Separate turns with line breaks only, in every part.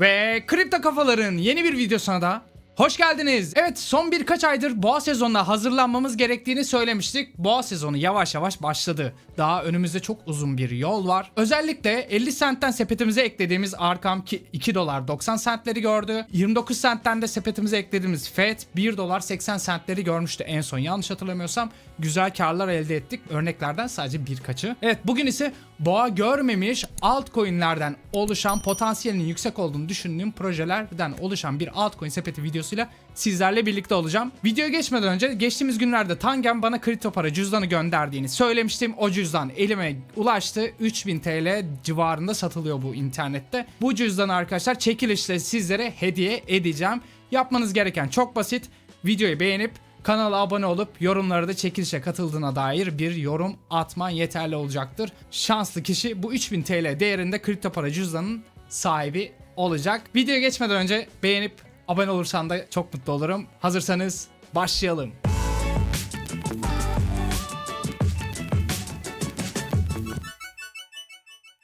Ve Kripto Kafaların yeni bir videosuna da hoş geldiniz. Evet son birkaç aydır boğa sezonuna hazırlanmamız gerektiğini söylemiştik. Boğa sezonu yavaş yavaş başladı. Daha önümüzde çok uzun bir yol var. Özellikle 50 centten sepetimize eklediğimiz Arkam ki 2 dolar 90 centleri gördü. 29 centten de sepetimize eklediğimiz FED 1 dolar 80 centleri görmüştü en son yanlış hatırlamıyorsam. Güzel karlar elde ettik. Örneklerden sadece birkaçı. Evet bugün ise boğa görmemiş altcoin'lerden oluşan potansiyelinin yüksek olduğunu düşündüğüm projelerden oluşan bir altcoin sepeti videosuyla sizlerle birlikte olacağım. Videoya geçmeden önce geçtiğimiz günlerde Tangem bana kripto para cüzdanı gönderdiğini söylemiştim. O cüzdan elime ulaştı. 3000 TL civarında satılıyor bu internette. Bu cüzdanı arkadaşlar çekilişle sizlere hediye edeceğim. Yapmanız gereken çok basit. Videoyu beğenip Kanala abone olup yorumlarda çekilişe katıldığına dair bir yorum atman yeterli olacaktır. Şanslı kişi bu 3000 TL değerinde kripto para cüzdanının sahibi olacak. Videoya geçmeden önce beğenip abone olursan da çok mutlu olurum. Hazırsanız başlayalım.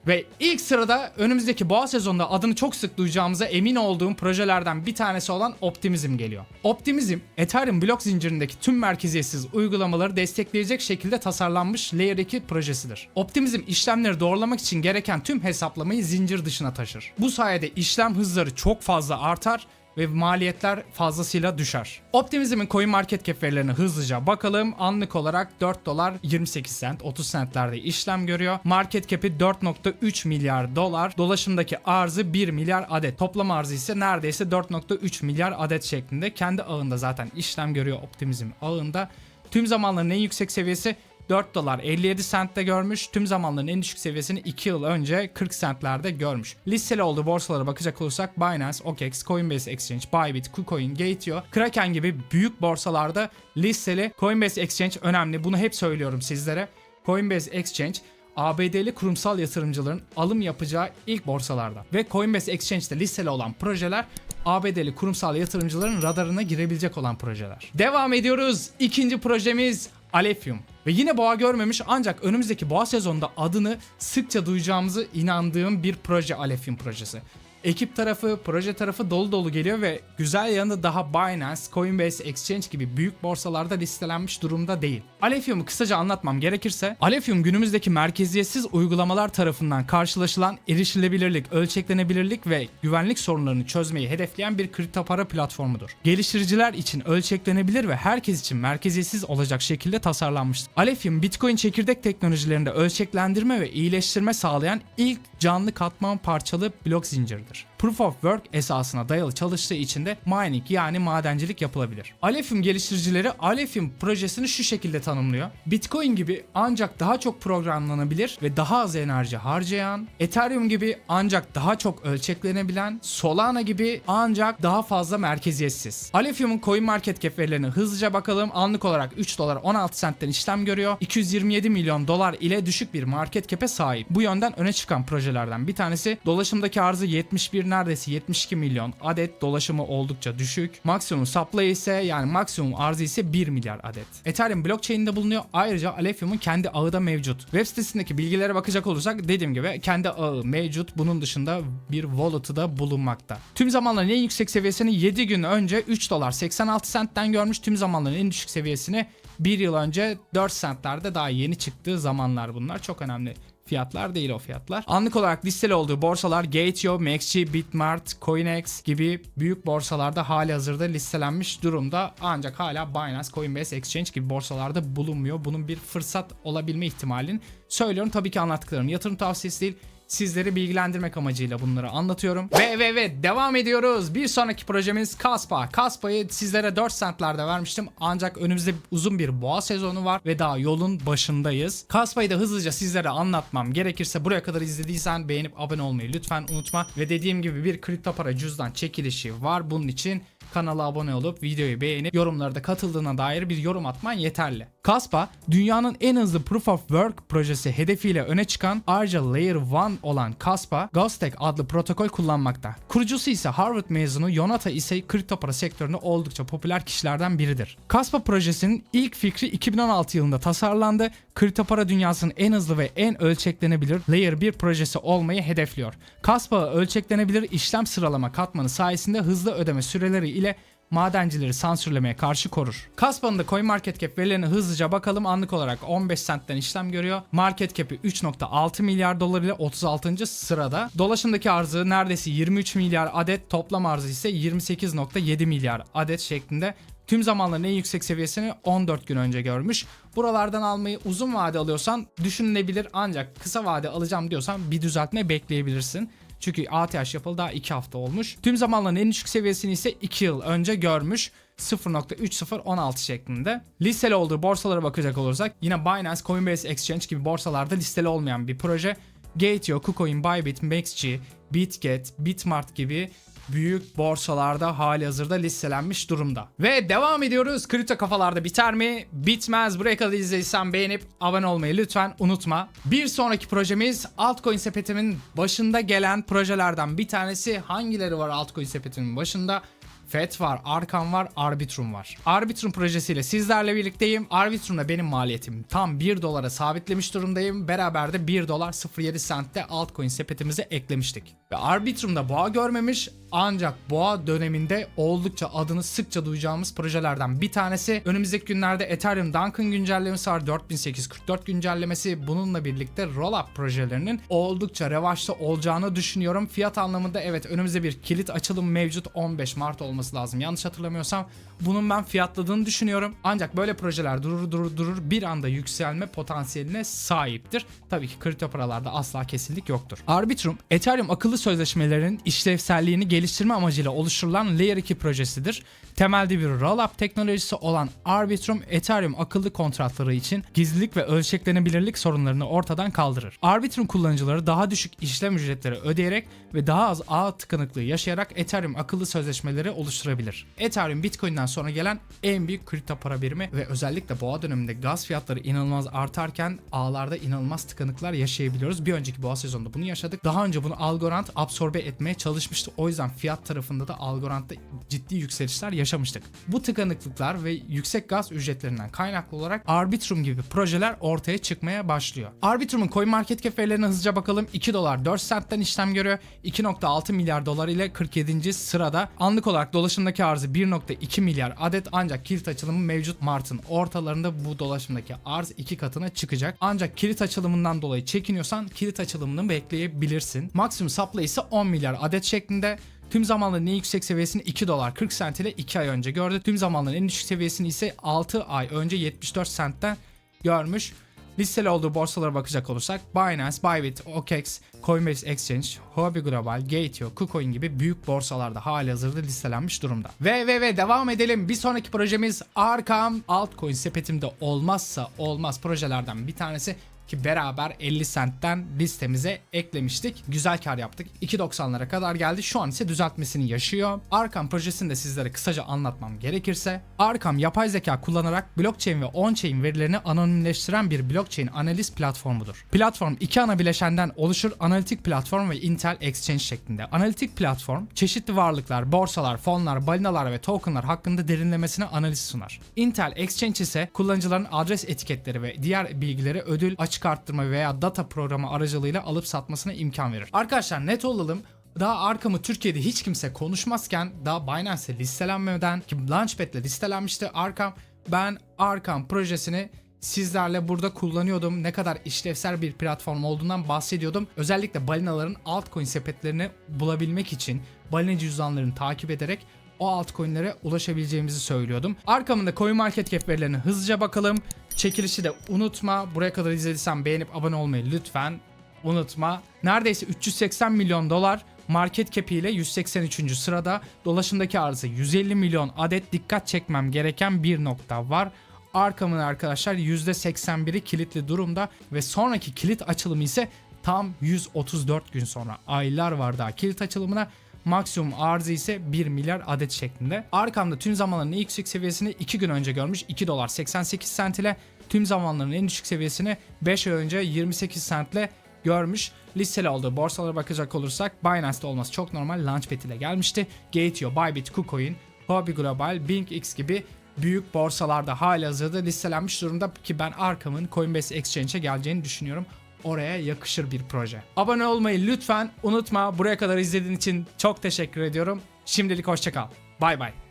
Ve ilk sırada önümüzdeki boğa sezonunda adını çok sık duyacağımıza emin olduğum projelerden bir tanesi olan Optimizm geliyor. Optimizm, Ethereum blok zincirindeki tüm merkeziyetsiz uygulamaları destekleyecek şekilde tasarlanmış Layer 2 projesidir. Optimizm işlemleri doğrulamak için gereken tüm hesaplamayı zincir dışına taşır. Bu sayede işlem hızları çok fazla artar ve maliyetler fazlasıyla düşer. Optimizm'in coin market cap verilerine hızlıca bakalım. Anlık olarak 4 dolar 28 cent 30 centlerde işlem görüyor. Market cap'i 4.3 milyar dolar. Dolaşımdaki arzı 1 milyar adet. Toplam arzı ise neredeyse 4.3 milyar adet şeklinde. Kendi ağında zaten işlem görüyor Optimizm ağında. Tüm zamanların en yüksek seviyesi 4 dolar 57 centte görmüş. Tüm zamanların en düşük seviyesini 2 yıl önce 40 centlerde görmüş. Listeli olduğu borsalara bakacak olursak Binance, OKEx, Coinbase Exchange, Bybit, KuCoin, Gate.io, Kraken gibi büyük borsalarda listeli Coinbase Exchange önemli. Bunu hep söylüyorum sizlere. Coinbase Exchange ABD'li kurumsal yatırımcıların alım yapacağı ilk borsalarda. Ve Coinbase Exchange'de listeli olan projeler ABD'li kurumsal yatırımcıların radarına girebilecek olan projeler. Devam ediyoruz. İkinci projemiz Alefium. Ve yine boğa görmemiş ancak önümüzdeki boğa sezonunda adını sıkça duyacağımızı inandığım bir proje Alefium projesi. Ekip tarafı, proje tarafı dolu dolu geliyor ve güzel yanı daha Binance, Coinbase Exchange gibi büyük borsalarda listelenmiş durumda değil. Alefium'u kısaca anlatmam gerekirse, Alefium günümüzdeki merkeziyetsiz uygulamalar tarafından karşılaşılan erişilebilirlik, ölçeklenebilirlik ve güvenlik sorunlarını çözmeyi hedefleyen bir kripto para platformudur. Geliştiriciler için ölçeklenebilir ve herkes için merkeziyetsiz olacak şekilde tasarlanmıştır. Alefium, Bitcoin çekirdek teknolojilerinde ölçeklendirme ve iyileştirme sağlayan ilk canlı katman parçalı blok zinciridir. Twitter. Proof of Work esasına dayalı çalıştığı için de mining yani madencilik yapılabilir. Alefium geliştiricileri Alefium projesini şu şekilde tanımlıyor. Bitcoin gibi ancak daha çok programlanabilir ve daha az enerji harcayan, Ethereum gibi ancak daha çok ölçeklenebilen, Solana gibi ancak daha fazla merkeziyetsiz. Alefium'un coin market cap verilerine hızlıca bakalım. Anlık olarak 3 dolar 16 centten işlem görüyor. 227 milyon dolar ile düşük bir market cap'e sahip. Bu yönden öne çıkan projelerden bir tanesi dolaşımdaki arzı 71 neredeyse 72 milyon adet dolaşımı oldukça düşük. Maksimum supply ise yani maksimum arzı ise 1 milyar adet. Ethereum blockchain'inde bulunuyor. Ayrıca Alefium'un kendi ağı da mevcut. Web sitesindeki bilgilere bakacak olursak dediğim gibi kendi ağı mevcut. Bunun dışında bir wallet'ı da bulunmakta. Tüm zamanların en yüksek seviyesini 7 gün önce 3 dolar 86 centten görmüş. Tüm zamanların en düşük seviyesini 1 yıl önce 4 centlerde daha yeni çıktığı zamanlar bunlar. Çok önemli fiyatlar değil o fiyatlar. Anlık olarak listeli olduğu borsalar Gate.io, MaxG, Bitmart, Coinex gibi büyük borsalarda hali hazırda listelenmiş durumda. Ancak hala Binance, Coinbase Exchange gibi borsalarda bulunmuyor. Bunun bir fırsat olabilme ihtimalini söylüyorum. Tabii ki anlattıklarım yatırım tavsiyesi değil sizleri bilgilendirmek amacıyla bunları anlatıyorum. Ve ve ve devam ediyoruz. Bir sonraki projemiz Kaspa. Kaspa'yı sizlere 4 centlerde vermiştim. Ancak önümüzde uzun bir boğa sezonu var ve daha yolun başındayız. Kaspa'yı da hızlıca sizlere anlatmam gerekirse buraya kadar izlediysen beğenip abone olmayı lütfen unutma. Ve dediğim gibi bir kripto para cüzdan çekilişi var. Bunun için Kanala abone olup videoyu beğenip yorumlarda katıldığına dair bir yorum atman yeterli. Kaspa, dünyanın en hızlı Proof of Work projesi hedefiyle öne çıkan ayrıca Layer 1 olan Kaspa, Ghostek adlı protokol kullanmakta. Kurucusu ise Harvard mezunu Yonata ise kripto para sektöründe oldukça popüler kişilerden biridir. Kaspa projesinin ilk fikri 2016 yılında tasarlandı. Kripto para dünyasının en hızlı ve en ölçeklenebilir Layer 1 projesi olmayı hedefliyor. Kaspa ölçeklenebilir işlem sıralama katmanı sayesinde hızlı ödeme süreleri ile madencileri sansürlemeye karşı korur. Kaspa'nın da CoinMarketCap verilerine hızlıca bakalım. Anlık olarak 15 centten işlem görüyor. Market cap'i 3.6 milyar dolar ile 36. sırada. Dolaşımdaki arzı neredeyse 23 milyar adet, toplam arzı ise 28.7 milyar adet şeklinde. Tüm zamanların en yüksek seviyesini 14 gün önce görmüş. Buralardan almayı uzun vade alıyorsan düşünülebilir ancak kısa vade alacağım diyorsan bir düzeltme bekleyebilirsin. Çünkü ATH yapıldı daha 2 hafta olmuş. Tüm zamanların en düşük seviyesini ise 2 yıl önce görmüş. 0.3016 şeklinde. Listeli olduğu borsalara bakacak olursak yine Binance, Coinbase Exchange gibi borsalarda listeli olmayan bir proje. Gate.io, KuCoin, Bybit, MaxG, BitGet, Bitmart gibi büyük borsalarda hali hazırda listelenmiş durumda. Ve devam ediyoruz. Kripto kafalarda biter mi? Bitmez. Buraya kadar izlediysen beğenip abone olmayı lütfen unutma. Bir sonraki projemiz altcoin sepetimin başında gelen projelerden bir tanesi. Hangileri var altcoin sepetimin başında? FET var, Arkan var, Arbitrum var. Arbitrum projesiyle sizlerle birlikteyim. Arbitrum'da benim maliyetim tam 1 dolara sabitlemiş durumdayım. Beraber de 1 dolar 07 centte altcoin sepetimize eklemiştik. Ve Arbitrum'da boğa görmemiş ancak boğa döneminde oldukça adını sıkça duyacağımız projelerden bir tanesi. Önümüzdeki günlerde Ethereum Duncan güncellemesi var 4844 güncellemesi. Bununla birlikte rollup projelerinin oldukça revaçta olacağını düşünüyorum. Fiyat anlamında evet önümüzde bir kilit açılım mevcut 15 Mart olması lazım. Yanlış hatırlamıyorsam bunun ben fiyatladığını düşünüyorum. Ancak böyle projeler durur durur durur bir anda yükselme potansiyeline sahiptir. Tabii ki kripto paralarda asla kesinlik yoktur. Arbitrum, Ethereum akıllı sözleşmelerinin işlevselliğini geliştirme amacıyla oluşturulan Layer 2 projesidir. Temelde bir rollup teknolojisi olan Arbitrum, Ethereum akıllı kontratları için gizlilik ve ölçeklenebilirlik sorunlarını ortadan kaldırır. Arbitrum kullanıcıları daha düşük işlem ücretleri ödeyerek ve daha az ağ tıkanıklığı yaşayarak Ethereum akıllı sözleşmeleri oluşturabilir. Ethereum Bitcoin'den sonra gelen en büyük kripto para birimi ve özellikle boğa döneminde gaz fiyatları inanılmaz artarken ağlarda inanılmaz tıkanıklar yaşayabiliyoruz. Bir önceki boğa sezonunda bunu yaşadık. Daha önce bunu Algorand absorbe etmeye çalışmıştı. O yüzden fiyat tarafında da Algorand'da ciddi yükselişler yaşamıştık. Bu tıkanıklıklar ve yüksek gaz ücretlerinden kaynaklı olarak Arbitrum gibi projeler ortaya çıkmaya başlıyor. Arbitrum'un CoinMarketCap verilerine hızlıca bakalım. 2 dolar 4 centten işlem görüyor. 2.6 milyar dolar ile 47. sırada. Anlık olarak dolaşımdaki arzı 1.2 milyar adet ancak kilit açılımı mevcut Mart'ın ortalarında bu dolaşımdaki arz iki katına çıkacak. Ancak kilit açılımından dolayı çekiniyorsan kilit açılımını bekleyebilirsin. Maksimum supply ise 10 milyar adet şeklinde. Tüm zamanların en yüksek seviyesini 2 dolar 40 cent ile 2 ay önce gördü. Tüm zamanların en düşük seviyesini ise 6 ay önce 74 centten görmüş. Listeli olduğu borsalara bakacak olursak Binance, Bybit, OKEx, Coinbase Exchange, Huobi Global, Gate.io, KuCoin gibi büyük borsalarda hali hazırda listelenmiş durumda. Ve ve ve devam edelim. Bir sonraki projemiz Arkam altcoin sepetimde olmazsa olmaz projelerden bir tanesi ki beraber 50 centten listemize eklemiştik. Güzel kar yaptık. 2.90'lara kadar geldi. Şu an ise düzeltmesini yaşıyor. Arkam projesini de sizlere kısaca anlatmam gerekirse Arkam yapay zeka kullanarak blockchain ve on-chain verilerini anonimleştiren bir blockchain analiz platformudur. Platform iki ana bileşenden oluşur. Analitik platform ve Intel Exchange şeklinde. Analitik platform çeşitli varlıklar, borsalar, fonlar, balinalar ve tokenlar hakkında derinlemesine analiz sunar. Intel Exchange ise kullanıcıların adres etiketleri ve diğer bilgileri ödül, açık arttırma veya data programı aracılığıyla alıp satmasına imkan verir. Arkadaşlar net olalım daha arkamı Türkiye'de hiç kimse konuşmazken daha Binance'e listelenmeden ki Launchpad'le listelenmişti Arkam ben Arkam projesini sizlerle burada kullanıyordum. Ne kadar işlevsel bir platform olduğundan bahsediyordum. Özellikle balinaların altcoin sepetlerini bulabilmek için balina cüzdanlarını takip ederek o altcoin'lere ulaşabileceğimizi söylüyordum. Arkamında CoinMarketCap verilerine hızlıca bakalım. Çekilişi de unutma. Buraya kadar izlediysen beğenip abone olmayı lütfen unutma. Neredeyse 380 milyon dolar market cap ile 183. sırada dolaşımdaki arzı 150 milyon adet dikkat çekmem gereken bir nokta var. Arkamın arkadaşlar %81'i kilitli durumda ve sonraki kilit açılımı ise tam 134 gün sonra. Aylar var daha kilit açılımına. Maksimum arzı ise 1 milyar adet şeklinde. Arkamda tüm zamanların en yüksek seviyesini 2 gün önce görmüş 2 dolar 88 sent ile tüm zamanların en düşük seviyesini 5 ay önce 28 sent ile görmüş. Listeli olduğu borsalara bakacak olursak Binance'de olması çok normal Launchpad ile gelmişti. Gateo, Bybit, KuCoin, Huobi Global, BingX gibi büyük borsalarda hali hazırda listelenmiş durumda ki ben arkamın Coinbase Exchange'e geleceğini düşünüyorum. Oraya yakışır bir proje. Abone olmayı lütfen unutma. Buraya kadar izlediğin için çok teşekkür ediyorum. Şimdilik hoşçakal. Bay bay.